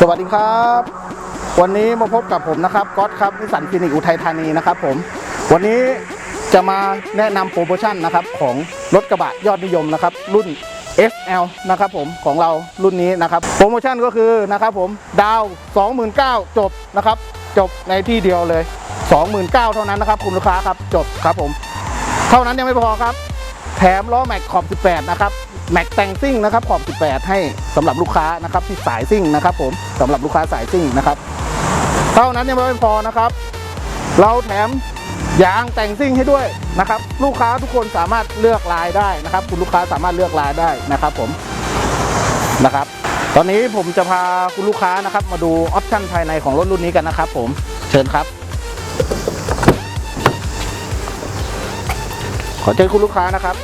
สวัสดีครับ วันนี้มาพบกับผมนะครับก๊อตครับนิสสันคลินิกอุทัยธานีนะครับผม วันนี้จะมาแนะนำโปรโมชั่นนะครับของรถกระบะยอดนิยมนะครับ รุ่น SL นะครับผมของเรารุ่นนี้นะครับ โปรโมชั่นก็คือนะครับผมดาว 29,000จบนะครับ จบในที่เดียวเลย 29,000เท่านั้นนะครับคุณลูกค้าครับจบครับผม เท่านั้นยังไม่พอครับ แถมล้อแม็กขอบ 18 นะครับ แม็กแต่งซิ่งนะครับขอบ 18 ให้สำหรับลูกค้านะครับที่สายซิ่งนะครับ ผมสำหรับลูกค้าสายซิ่งนะครับ เท่านั้นยังไม่พอนะครับ เราแถมยางแต่งซิ่งให้ด้วยนะครับ ลูกค้าทุกคนสามารถเลือกลายได้นะครับ คุณลูกค้าสามารถเลือกลายได้นะครับ ผมนะครับ ตอนนี้ผมจะพาคุณลูกค้านะครับ มาดูออปชั่นภายในของรถรุ่นนี้กันนะครับ ผมเชิญครับ ขอเชิญคุณลูกค้านะครับ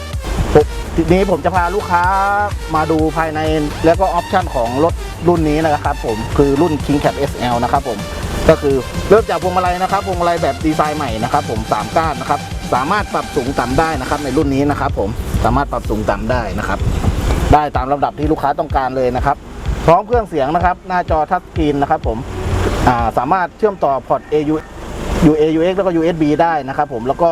ทีนี้ผมจะพาลูกค้ามาดูภายในแล้วก็ออปชันของรถรุ่นนี้นะครับผมคือรุ่น King Cap SL นะครับผมก็คือเริ่มจากพวงมาลัยนะครับพวงมาลัยแบบดีไซน์ใหม่นะครับผมสามก้านนะครับสามารถปรับสูงต่ำได้นะครับในรุ่นนี้นะครับผมสามารถปรับสูงต่ำได้นะครับ ได้ตามลำดับที่ลูกค้าต้องการเลยนะครับ พร้อมเครื่องเสียงนะครับ หน้าจอทัชสกรีนนะครับผมสามารถเชื่อมต่อพอร์ต AU UA UX แล้วก็ USB ได้นะครับผมแล้วก็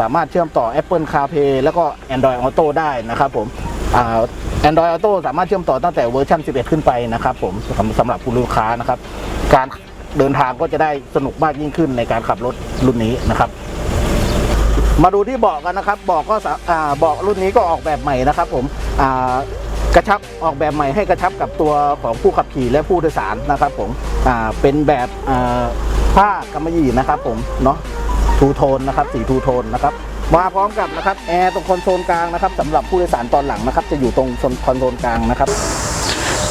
สามารถเชื่อมต่อ Apple CarPlay แล้วก็ Android Auto ได้นะครับผมแอ่า Android Auto สามารถเชื่อมต่อตั้งแต่เวอร์ชัน11 ขึ้นไปนะครับผมสำสำหรับผู้ลูกค้านะครับ การเดินทางก็จะได้สนุกมากยิ่งขึ้นในการขับรถรุ่นนี้นะครับ มาดูที่เบาะกันนะครับเบาะก็เบาะรุ่นนี้ก็ออกแบบใหม่นะครับ ผมกระชับออกแบบใหม่ให้กระชับกับตัวของผู้ขับขี่และผู้โดยสารนะครับ ผมเป็นแบบผ้ากำมะหยี่นะครับ ผมเนาะ ทูโทนนะครับสีทูโทนนะครับมาพร้อมกับนะครับแอร์ตรงคอนโซลกลางนะครับสำหรับผู้โดยสารตอนหลังนะครับ จะอยู่ตรงคอนโซลกลางนะครับ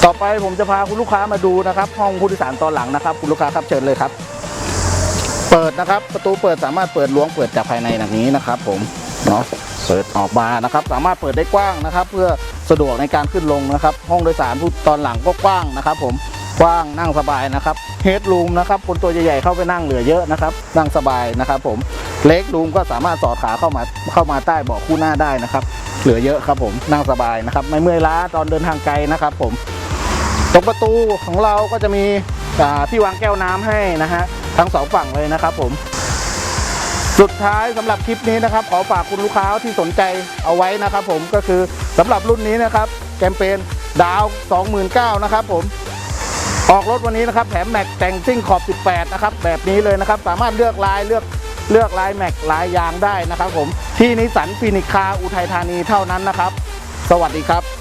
ต่อไปผมจะพาคุณลูกค้ามาดูนะครับ ห้องผู้โดยสารตอนหลังนะครับ คุณลูกค้าครับเชิญเลยครับ เปิดนะครับประตูเปิดสามารถเปิดล้วงเปิดจากภายในแบบนี้นะครับ ผมเนาะเปิดออกมานะครับ สามารถเปิดได้กว้างนะครับ เพื่อสะดวกในการขึ้นลงนะครับ ห้องโดยสารผู้ตอนหลังก็กว้างนะครับ ผม กว้างนั่งสบายนะครับเฮดรูมนะครับคนตัวใหญ่ๆเข้าไปนั่งเหลือเยอะนะครับ นั่งสบายนะครับผมเล็กรูมก็สามารถสอดขาเข้ามาเข้ามาใต้เบาะคู่หน้าได้นะครับ เหลือเยอะครับผมนั่งสบายนะครับ ไม่เมื่อยล้าตอนเดินทางไกลนะครับ ผม ตรงประตูของเราก็จะมีที่วางแก้วน้ำให้นะฮะทั้งสองฝั่งเลยนะครับ ผมสุดท้ายสำหรับคลิปนี้นะครับ ขอฝากคุณลูกค้าที่สนใจเอาไว้นะครับ ผมก็คือสำหรับรุ่นนี้นะครับ แคมเปญดาว 29,000นะครับ ผม ออกรถวันนี้นะครับแถมแม็กแต่งซิ่งขอบ 18 นะครับ แบบนี้เลยนะครับ สามารถเลือกลายเลือกเลือกลายแม็กลายยางได้นะครับผมที่นิสสันฟินิกคาอุทัยธานีเท่านั้นนะครับ สวัสดีครับ